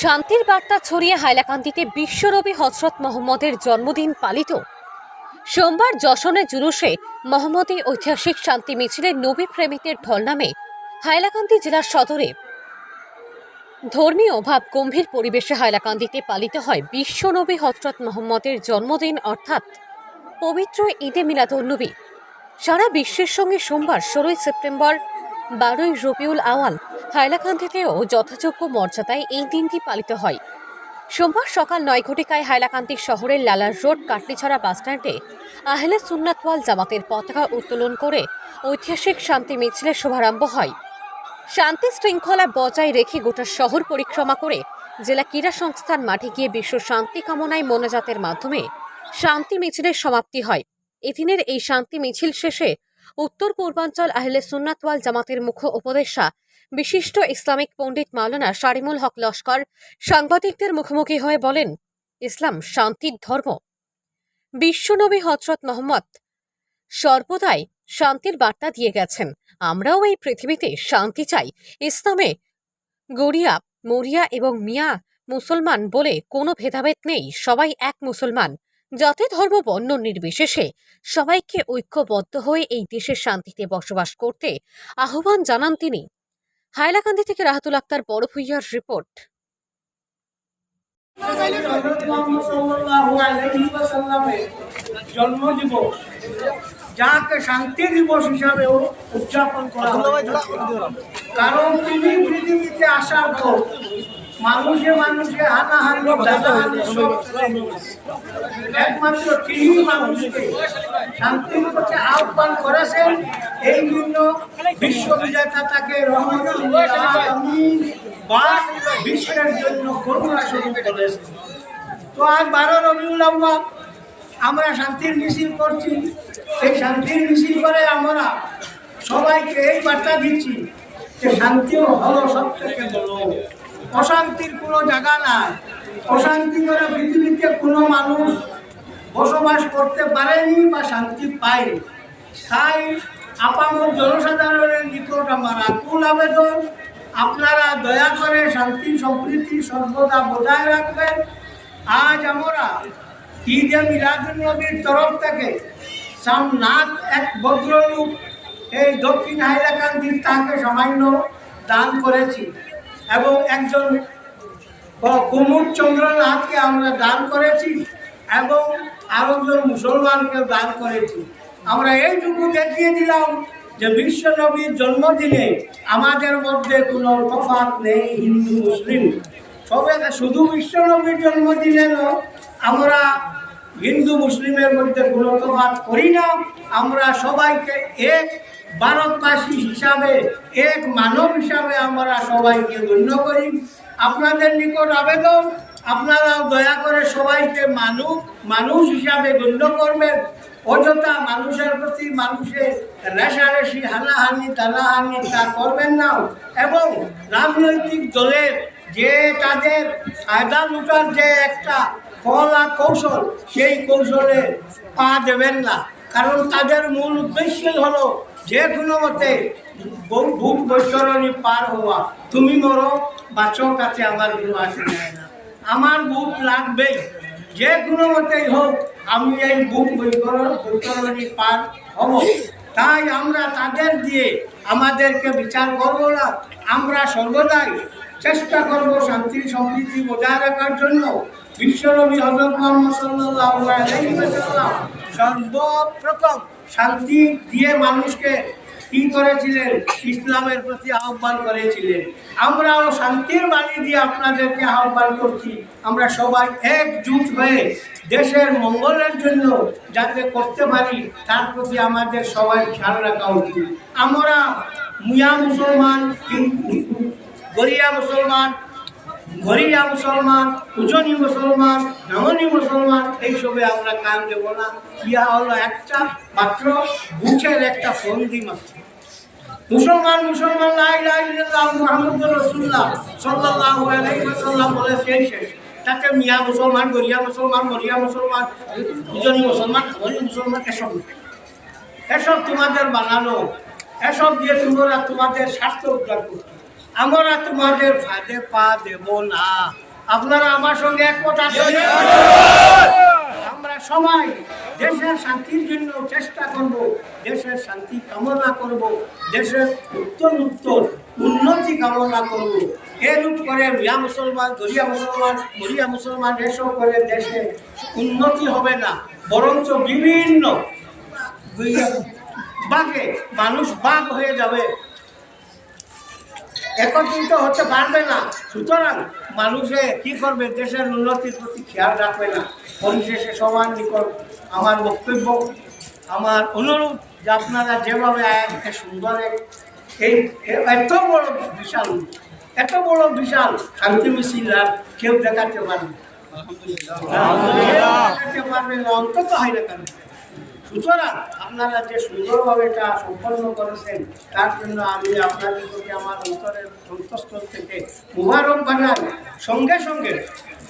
শান্তির বার্তা ছড়িয়ে হাইলাকান্দিতে বিশ্বনবী হজরত মোহাম্মদের জন্মদিন পালিত। সোমবার যশোরে জুলুসে মোহাম্মদী ঐতিহাসিক শান্তি মিছিলের নবী প্রেমিকের ঢল নামে হাইলাকান্দি জেলার সদরে। ধর্মীয় ভাব গম্ভীর পরিবেশে হাইলাকান্দিতে পালিত হয় বিশ্বনবী হজরত মোহাম্মদের জন্মদিন অর্থাৎ পবিত্র ঈদে মিলাদুন্নবী সারা বিশ্বের সঙ্গে সোমবার ষোলোই সেপ্টেম্বর বারোই রবিউল আওয়াল হাইলাকান্দিতেও যথাযোগ্য মর্যাদায় এই দিনটি পালিত হয়। সোমবার সকাল নয় ঘটিকায় হাইলাকান্দি শহরের লালার রোড, কাটলিছড়া বাসস্ট্যান্ডে আহলে সুন্নাতওয়াল জামাতের পতাকা উত্তোলন করে ঐতিহাসিক শান্তি মিছিলের শুভারম্ভ হয়। শান্তি শৃঙ্খলা বজায় রেখে গোটা শহর পরিক্রমা করে জেলা ক্রীড়া সংস্থান মাঠে গিয়ে বিশ্ব শান্তি কামনায় মোনাজাতের মাধ্যমে শান্তি মিছিলের সমাপ্তি হয়। এদিনের এই শান্তি মিছিল শেষে উত্তর পূর্বাঞ্চল আহলে সুন্নাতওয়াল জামাতের মুখ্য উপদেষ্টা বিশিষ্ট ইসলামিক পণ্ডিত মাওলানা শারিমুল হক লস্কর সাংবাদিকদের মুখোমুখি হয়ে বলেন, ইসলাম শান্তির ধর্ম। বিশ্বনবী হজরত মোহাম্মদ সর্বদাই শান্তির বার্তা দিয়ে গেছেন। আমরাও এই পৃথিবীতে শান্তি চাই। ইসলামে গড়িয়া মরিয়া এবং মিয়া মুসলমান বলে কোনো ভেদাভেদ নেই। সবাই এক মুসলমান। জাতি ধর্ম বর্ণ নির্বিশেষে সবাইকে ঐক্যবদ্ধ হয়ে এই দেশের শান্তিতে বসবাস করতে আহ্বান জানান তিনি। হাইলাকান্দি থেকে রাহাতুল আক্তার, বড় ভুইয়ার রিপোর্ট। যাকে শান্তি দিবস হিসাবেও উদযাপন করা কারণ তিনি পৃথিবীতে আসার পর মানুষে মানুষে হানাহানি। একমাত্র তিনি মানুষকে শান্তির পথে আহ্বান করেছেন। এই জন্য বিশ্ববিজেতা তাকে বিশ্বের জন্য করুণা স্বরূপ করেছেন। তো আজ বারো রবিউল আমরা শান্তির মিছিল করছি। এই শান্তির মিছিল করে আমরা সবাইকে এই বার্তা দিচ্ছি যে শান্তিও হলো সব থেকে বড় অশান্তির কোনো জায়গা নাই। অশান্তি করে পৃথিবীতে কোনো মানুষ বসবাস করতে পারেনি বা শান্তি পায়নি। তাই আপামর জনসাধারণের নিকট আমার আকুল আবেদন, আপনারা দয়া করে শান্তি, সম্প্রীতি সর্বদা বজায় রাখবেন। আজ আমরা ঈদে মিলাদুল নবীর তরফ থেকে সামনাথ এক ভদ্রলোক এই দক্ষিণ হাইলাকান্দির তাকে সামান্য দান করেছি। এবং একজন কুমুদ চন্দ্রনাথকে আমরা দান করেছি এবং আরও জন মুসলমানকে দান করেছি। আমরা এইটুকু দেখিয়ে দিলাম যে বিশ্ব নবীর জন্মদিনে আমাদের মধ্যে কোনো তফাৎ নেই, হিন্দু, মুসলিম। সবে শুধু বিশ্ব নবীর জন্মদিনে আমরা হিন্দু মুসলিমের মধ্যে কোনো তফাৎ করি না। আমরা সবাইকে এক, ভারতবাসী হিসাবে, এক মানব হিসাবে আমরা সবাইকে গণ্য করি। আপনাদের নিকট আবেদন আপনারাও দয়া করে সবাইকে মানুষ মানুষ হিসাবে গণ্য করবেন। অযথা মানুষের প্রতি মানুষের রেশারেশি, হানাহানি টানাহানি তা করবেন না। এবং রাজনৈতিক দলের যে তাদের ফায়দা লুটার যে একটা কলা কৌশল, সেই কৌশলে পা দেবেন না। কারণ তাদের মূল উদ্দেশ্যই হলো যে কোনো মতে ভূত বৈতরণী পার হওয়া। তুমি মরো বাঁচো কাছে আমার কোনো আসে না। আমার বুক লাগবেই। যে কোনো মতেই হোক, আমি এই বুক বৈতরণী পার হব। তাই আমরা তাদের দিয়ে আমাদেরকে বিচার করব না, আমরা সর্বদাই চেষ্টা করব শান্তি, সমৃদ্ধি বজায় রাখার জন্য। বিশ্বনবী হজরত মোহাম্মদ সাল্লাহ সর্বপ্রথম শান্তি দিয়ে মানুষকে কি করেছিলেন? ইসলামের প্রতি আহ্বান করেছিলেন। আমরাও শান্তির বাণী দিয়ে আপনাদেরকে আহ্বান করছি। আমরা সবাই একজুট হয়ে দেশের মঙ্গলের জন্য যাতে করতে পারি, তার প্রতি আমাদের সবাই খেয়াল রাখা উচিত। আমরা মিয়া মুসলমান গরিয়া মুসলমান ঘরিয়া মুসলমান, উজনি মুসলমান নামনি মুসলমান এইসবে আমরা কান দেব না। ইহা হলো একটা মাত্র বুথের একটা ফন্দি মাত্র। মুসলমান মুসলমান লাই লাই মোহাম্মদ রসুল্লাহ সাল্লাল্লাহু আলাইহি ওয়াসাল্লাম বলে সেই শেষ। তাতে মিয়া মুসলমান গরিয়া মুসলমান মরিয়া মুসলমান উজনি মুসলমান মুসলমান এসব এসব তোমাদের বানানো এসব দিয়ে তোমরা তোমাদের স্বাস্থ্য উদ্ধার করতে আমরা তোমাদের ফাঁদে পা দেব না। আপনারা আমার সঙ্গে একমত আছেন? আমরা সবাই দেশের শান্তির জন্য চেষ্টা করব, দেশের শান্তি কামনা করব, দেশের উত্তর উত্তর উন্নতি কামনা করব। এরূপ করে? মিয়া মুসলমান দরিয়া মুসলমান গরিয়া মুসলমান, এসব করে দেশে উন্নতি হবে না। বরঞ্চ বিভিন্ন বাঘে, মানুষ বাঘ হয়ে যাবে। একত্রিত হতে পারবে না। সুতরাং মানুষে কি করবে? দেশের উন্নতির প্রতি খেয়াল রাখবে না। পরিশেষে সবার নিকট আমার বক্তব্য আমার অনুরোধ যে আপনারা যেভাবে আয়াতকে সুন্দর এই এত বড় বিশাল এত বড় বিশাল শান্তি মিছিল আর কেউ দেখাতে পারবে না। দেখাতে পারবে না অন্তত হাইলাকান্দি সুতরাং আপনারা যে সুন্দরভাবে এটা সম্পন্ন করেছেন তার জন্য আমি আপনাদের প্রতি আমার অন্তরের অন্তঃস্থল থেকে মুবারক বানাই। সঙ্গে সঙ্গে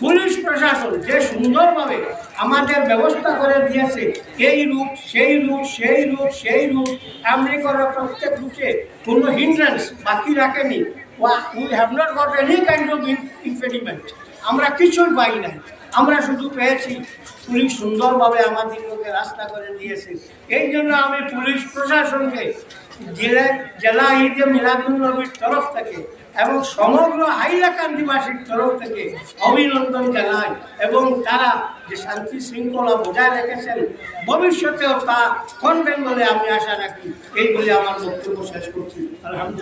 পুলিশ প্রশাসন যে সুন্দরভাবে আমাদের ব্যবস্থা করে দিয়েছে, এই রুট সেই রুট সেই রুট সেই রুট এমনি করে প্রত্যেক রুটে কোনো হিন্ড্রেন্স বাকি রাখেনি। We have not got any kind of impediment আমরা কিছুই পাই নাই। আমরা শুধু পেয়েছি পুলিশ সুন্দরভাবে আমাদেরকে রাস্তা করে দিয়েছে। এই জন্য আমি পুলিশ প্রশাসনকে জেলা জেলা ঈদে মিলাদুল নবীর তরফ থেকে এবং সমগ্র হাইলাকান্দিবাসীর তরফ থেকে অভিনন্দন জানাই এবং তারা যে শান্তি শৃঙ্খলা বজায় রেখেছেন, ভবিষ্যতেও তা করবেন বেঙ্গলে আমি আশা রাখি, এই বলে আমার বক্তব্য শেষ করছি। আলহামদুলিল্লাহ।